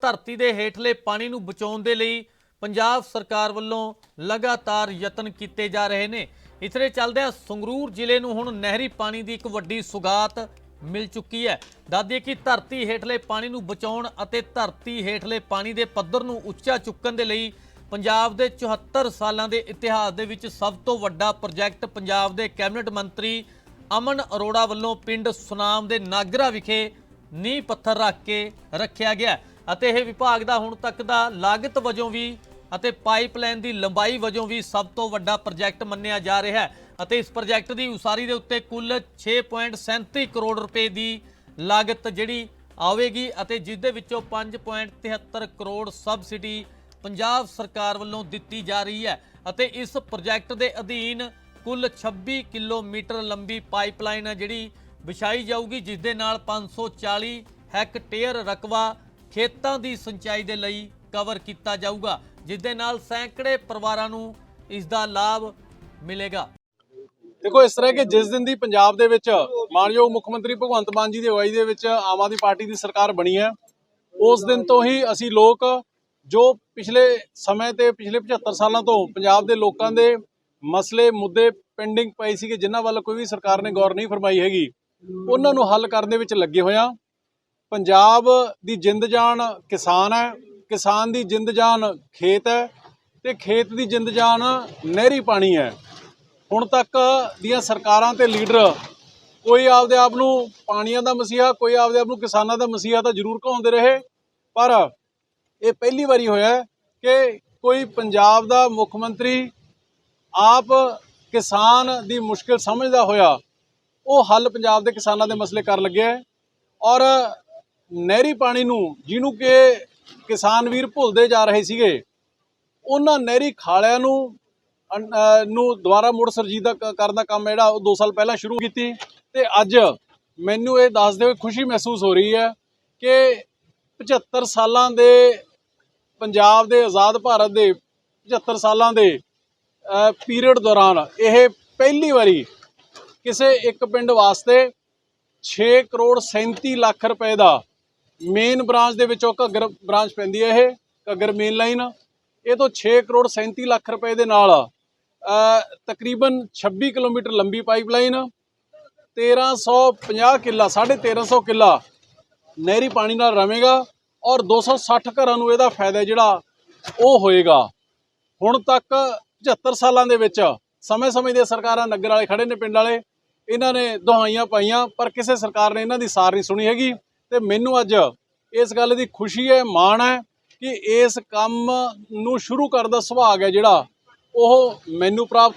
ਧਰਤੀ ਦੇ ਹੇਠਲੇ ਪਾਣੀ ਨੂੰ ਬਚਾਉਣ ਦੇ ਲਈ ਪੰਜਾਬ ਸਰਕਾਰ ਵੱਲੋਂ ਲਗਾਤਾਰ ਯਤਨ ਕੀਤੇ ਜਾ ਰਹੇ ਨੇ। ਇਸਰੇ ਚੱਲਦਿਆਂ ਸੰਗਰੂਰ ਜ਼ਿਲ੍ਹੇ ਨੂੰ ਹੁਣ ਨਹਿਰੀ ਪਾਣੀ ਦੀ ਇੱਕ ਵੱਡੀ ਸੁਗਾਤ ਮਿਲ ਚੁੱਕੀ ਹੈ। ਦਾਦੀ ਕਿ ਧਰਤੀ ਹੇਠਲੇ ਪਾਣੀ ਨੂੰ ਬਚਾਉਣ ਅਤੇ ਧਰਤੀ ਹੇਠਲੇ ਪਾਣੀ ਦੇ ਪੱਧਰ ਨੂੰ ਉੱਚਾ ਚੁੱਕਣ ਦੇ ਲਈ ਪੰਜਾਬ ਦੇ 74 ਸਾਲਾਂ ਦੇ ਇਤਿਹਾਸ ਦੇ ਵਿੱਚ ਸਭ ਤੋਂ ਵੱਡਾ ਪ੍ਰੋਜੈਕਟ ਪੰਜਾਬ ਦੇ ਕੈਬਨਿਟ ਮੰਤਰੀ ਅਮਨ ਅਰੋੜਾ ਵੱਲੋਂ ਪਿੰਡ ਸੁਨਾਮ ਦੇ ਨਾਗਰਾ ਵਿਖੇ ਨੀਂਹ ਪੱਥਰ ਰੱਖ ਕੇ ਰੱਖਿਆ ਗਿਆ। ਅਤੇ ਇਹ ਵਿਭਾਗ ਦਾ ਹੁਣ ਤੱਕ ਦਾ ਲਾਗਤ ਵਜੋਂ ਵੀ ਅਤੇ ਪਾਈਪਲਾਈਨ ਦੀ ਲੰਬਾਈ ਵਜੋਂ ਵੀ ਸਭ ਤੋਂ ਵੱਡਾ ਪ੍ਰੋਜੈਕਟ ਮੰਨਿਆ ਜਾ ਰਿਹਾ ਹੈ। ਅਤੇ ਇਸ ਪ੍ਰੋਜੈਕਟ ਦੀ ਉਸਾਰੀ ਦੇ ਉੱਤੇ ਕੁੱਲ 6.37 ਕਰੋੜ ਰੁਪਏ ਦੀ ਲਾਗਤ ਜਿਹੜੀ ਆਵੇਗੀ ਅਤੇ ਜਿਸ ਦੇ ਵਿੱਚੋਂ 5.73 ਕਰੋੜ ਸਬਸਿਡੀ ਪੰਜਾਬ ਸਰਕਾਰ ਵੱਲੋਂ ਦਿੱਤੀ ਜਾ ਰਹੀ ਹੈ। ਅਤੇ ਇਸ ਪ੍ਰੋਜੈਕਟ ਦੇ ਅਧੀਨ ਕੁੱਲ 26 ਕਿਲੋਮੀਟਰ ਲੰਬੀ ਪਾਈਪਲਾਈਨ ਹੈ ਜਿਹੜੀ ਵਿਛਾਈ ਜਾਊਗੀ ਜਿਸ ਦੇ ਨਾਲ 540 ਹੈਕਟੇਅਰ ਰਕਬਾ ਖੇਤਾਂ ਦੀ ਸਿੰਚਾਈ ਦੇ ਲਈ ਕਵਰ ਕੀਤਾ ਜਾਊਗਾ ਜਿਸ ਦੇ ਨਾਲ ਸੈਂਕੜੇ ਪਰਿਵਾਰਾਂ ਨੂੰ ਇਸ ਦਾ ਲਾਭ ਮਿਲੇਗਾ। ਦੇਖੋ, ਇਸ ਤਰ੍ਹਾਂ ਕਿ ਜਿਸ ਦਿਨ ਦੀ ਪੰਜਾਬ ਦੇ ਵਿੱਚ ਮਾਨਯੋਗ ਮੁੱਖ ਮੰਤਰੀ ਭਗਵੰਤ ਮਾਨ ਜੀ ਦੀ ਅਗਵਾਈ ਦੇ ਵਿੱਚ ਆਮ ਆਦਮੀ ਪਾਰਟੀ ਦੀ ਸਰਕਾਰ ਬਣੀ ਹੈ, ਉਸ ਦਿਨ ਤੋਂ ਹੀ ਅਸੀਂ ਲੋਕ ਜੋ ਪਿਛਲੇ ਸਮੇਂ ਤੇ ਪਿਛਲੇ 75 ਸਾਲਾਂ ਤੋਂ ਪੰਜਾਬ ਦੇ ਲੋਕਾਂ ਦੇ ਮਸਲੇ, ਮੁੱਦੇ ਪੈਂਡਿੰਗ ਪਏ ਸੀਗੇ, ਜਿਨ੍ਹਾਂ ਵੱਲ ਕੋਈ ਵੀ ਸਰਕਾਰ ਨੇ ਗੌਰ ਨਹੀਂ ਫਰਮਾਈ ਹੈਗੀ, ਉਹਨਾਂ ਨੂੰ ਹੱਲ ਕਰਨ ਦੇ ਵਿੱਚ ਲੱਗੇ ਹੋਇਆ ਪੰਜਾਬ ਦੀ ਜਿੰਦ ਜਾਨ ਕਿਸਾਨ ਹੈ, ਕਿਸਾਨ ਦੀ ਜਿੰਦ ਜਾਨ ਖੇਤ ਹੈ ਤੇ ਖੇਤ ਦੀ ਜਿੰਦ ਜਾਨ ਨਹਿਰੀ ਪਾਣੀ ਹੈ। ਹੁਣ ਤੱਕ ਦੀਆਂ ਸਰਕਾਰਾਂ ਤੇ ਲੀਡਰ ਕੋਈ ਆਪਦੇ ਆਪ ਨੂੰ ਪਾਣੀਆਂ ਦਾ ਮਸੀਹਾ, ਕੋਈ ਆਪਦੇ ਆਪ ਨੂੰ ਕਿਸਾਨਾਂ ਦਾ ਮਸੀਹਾ ਤਾਂ ਜ਼ਰੂਰ ਕਹਾਉਂਦੇ ਰਹੇ, ਪਰ ਇਹ ਪਹਿਲੀ ਵਾਰੀ ਹੋਇਆ ਕਿ ਕੋਈ ਪੰਜਾਬ ਦਾ ਮੁੱਖ ਮੰਤਰੀ ਆਪ ਕਿਸਾਨ ਦੀ ਮੁਸ਼ਕਿਲ ਸਮਝਦਾ ਹੋਇਆ ਉਹ ਹੱਲ ਪੰਜਾਬ ਦੇ ਕਿਸਾਨਾਂ ਦੇ ਮਸਲੇ ਕਰ ਲੱਗਿਆ ਔਰ ਨਹਿਰੀ ਪਾਣੀ ਨੂੰ ਜਿਹਨੂੰ ਕਿ ਕਿਸਾਨ ਵੀਰ ਭੁੱਲਦੇ ਜਾ ਰਹੇ ਸੀਗੇ, ਉਹਨਾਂ ਨਹਿਰੀ ਖਾਲਿਆਂ ਨੂੰ, ਅਨ- ਨੂੰ ਦੁਬਾਰਾ ਮੁੜ ਸਰਜੀਦਾ ਕ- ਕਰਨ ਦਾ ਕੰਮ ਜਿਹੜਾ ਉਹ 2 ਸਾਲ ਪਹਿਲਾਂ ਸ਼ੁਰੂ ਕੀਤੀ ਤੇ ਅੱਜ ਮੈਨੂੰ ਇਹ ਦੱਸਦੇ ਹੋਏ ਖੁਸ਼ੀ ਮਹਿਸੂਸ ਹੋ ਰਹੀ ਹੈ ਕਿ 75 ਸਾਲਾਂ ਦੇ ਪੰਜਾਬ ਦੇ ਆਜ਼ਾਦ ਭਾਰਤ ਦੇ 75 ਸਾਲਾਂ ਦੇ ਪੀਰੀਅਡ ਦੌਰਾਨ ਇਹ ਪਹਿਲੀ ਵਾਰੀ ਕਿਸੇ ਇੱਕ ਪਿੰਡ ਵਾਸਤੇ 6 ਕਰੋੜ 37 ਲੱਖ ਰੁਪਏ ਦਾ ਮੇਨ ਬ੍ਰਾਂਚ ਦੇ ਵਿੱਚੋਂ ਘੱਗਰ ਬ੍ਰਾਂਚ ਪੈਂਦੀ ਹੈ ਇਹ ਘੱਗਰ ਮੇਨ ਲਾਈਨ ਇਹ ਤੋਂ 6 ਕਰੋੜ 37 ਲੱਖ ਰੁਪਏ ਦੇ ਨਾਲ ਤਕਰੀਬਨ 26 ਕਿਲੋਮੀਟਰ ਲੰਬੀ ਪਾਈਪਲਾਈਨ 1350 ਕਿੱਲਾ 1350 ਕਿੱਲਾ ਨਹਿਰੀ ਪਾਣੀ ਨਾਲ ਰਵੇਗਾ ਔਰ 260 ਘਰਾਂ ਨੂੰ ਇਹਦਾ ਫਾਇਦਾ ਜਿਹੜਾ, ਉਹ ਹੋਏਗਾ। ਹੁਣ ਤੱਕ 75 ਸਾਲਾਂ ਦੇ ਵਿੱਚ ਸਮੇਂ-ਸਮੇਂ ਦੀਆਂ ਸਰਕਾਰਾਂ ਨਗਰ ਵਾਲੇ ਖੜੇ ਨੇ ਪਿੰਡ ਵਾਲੇ, ਇਹਨਾਂ ਨੇ ਦੁਹਾਈਆਂ ਪਾਈਆਂ, ਪਰ ਕਿਸੇ ਸਰਕਾਰ ਨੇ ਇਹਨਾਂ ਦੀ ਸਾਰ ਨਹੀਂ ਸੁਣੀ ਹੈਗੀ। ਤੇ ਮੈਨੂੰ ਅੱਜ ਇਸ ਗੱਲ ਦੀ ਖੁਸ਼ੀ ਹੈ, ਮਾਣ ਹੈ ਕਿ ਇਸ ਕੰਮ ਨੂੰ ਸ਼ੁਰੂ ਕਰਨ ਦਾ ਸੁਭਾਗ ਹੈ ਜਿਹੜਾ ਉਹ ਮੈਨੂੰ ਪ੍ਰਾਪਤ